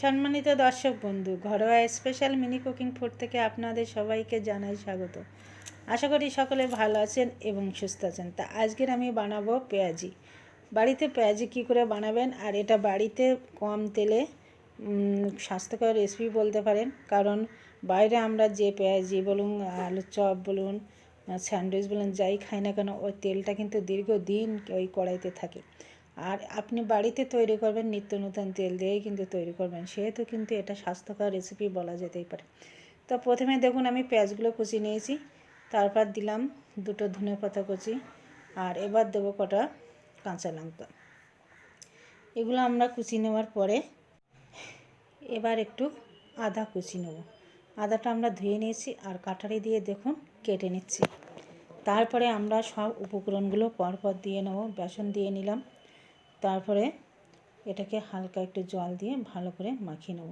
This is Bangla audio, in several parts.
সম্মানিত দর্শক বন্ধু, ঘরোয়া স্পেশাল মিনি কুকিং ফুড থেকে আপনাদের সবাইকে জানাই স্বাগত। আশা করি সকলে ভালো আছেন এবং সুস্থ আছেন। তা আজকের আমি বানাবো পেঁয়াজি। বাড়িতে পেঁয়াজি কি করে বানাবেন আর এটা বাড়িতে কম তেলে স্বাস্থ্যকর রেসিপি বলতে পারেন। কারণ বাইরে আমরা যে পেঁয়াজি বলুন আলুর চপ বলুন স্যান্ডউইচ বলুন, যাই খাই না কেন, ওই তেলটা কিন্তু দীর্ঘদিন ওই কড়াইতে থাকে। আর আপনি বাড়িতে তৈরি করবেন নিত্য নতুন তেল দিয়েই কিন্তু তৈরি করবেন। সেহেতু কিন্তু এটা স্বাস্থ্যকর রেসিপি বলা যেতেই পারে। তো প্রথমে দেখুন আমি পেঁয়াজগুলো কুচি নিয়েছি। তারপর দিলাম দুটো ধনে পাতা কুচি আর এবার দেবো কটা কাঁচা লঙ্কা। এগুলো আমরা কুচি নেওয়ার পরে এবার একটু আদা কুচি নেব। আদাটা আমরা ধুয়ে নিয়েছি আর কাটারি দিয়ে দেখুন কেটে নিচ্ছি। তারপরে আমরা সব উপকরণগুলো পরপর দিয়ে নেব। বেসন দিয়ে নিলাম। তারপরে এটাকে হালকা একটু জল দিয়ে ভালো করে মাখিয়ে নেব।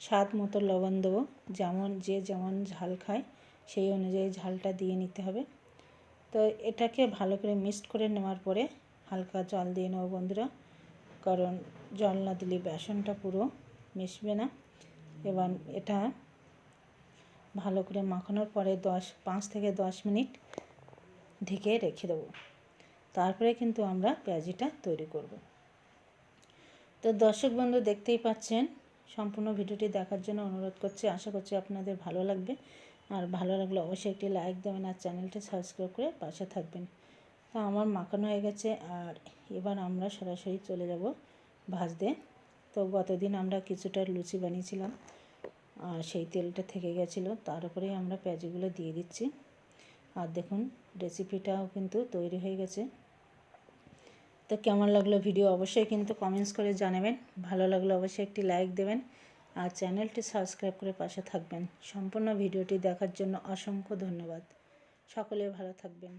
স্বাদ মতো লবণ দেবো, যেমন যে যেমন ঝাল খায় সেই অনুযায়ী ঝালটা দিয়ে নিতে হবে। তো এটাকে ভালো করে মিক্সড করে নেওয়ার পরে হালকা জল দিয়ে নেব বন্ধুরা, কারণ জল না দিলে বেসনটা পুরো মিশবে না। এবার এটা ভালো করে মাখানোর পরে দশ, পাঁচ থেকে দশ মিনিট ঢেকে রেখে দেবো। তারপরে কিন্তু আমরা পেঁয়াজিটা তৈরি করব। তো দর্শক বন্ধু, দেখতেই পাচ্ছেন, সম্পূর্ণ ভিডিওটি দেখার জন্য অনুরোধ করছি। আশা করছি আপনাদের ভালো লাগবে। আর ভালো লাগলে অবশ্যই একটি লাইক দেবেন আর চ্যানেলটি সাবস্ক্রাইব করে পাশে থাকবেন। তো আমার মাখানো হয়ে গেছে আর এবার আমরা সরাসরি চলে যাব ভাজতে। তো গতদিন আমরা কিছুটা লুচি বানিয়েছিলাম আর সেই তেলটা থেকে গেছিল। তার উপরেই আমরা পেঁয়াজিগুলো দিয়ে দিচ্ছি। আর দেখুন রেসিপিটাও কিন্তু তৈরি হয়ে গেছে। তো কেমন লাগল ভিডিও অবশ্যই কিন্তু কমেন্টস করে জানাবেন। ভালো লাগলে অবশ্যই একটি লাইক দেবেন আর চ্যানেলটি সাবস্ক্রাইব করে পাশে থাকবেন। সম্পূর্ণ ভিডিওটি দেখার জন্য অসংখ্য ধন্যবাদ। সকলে ভালো থাকবেন।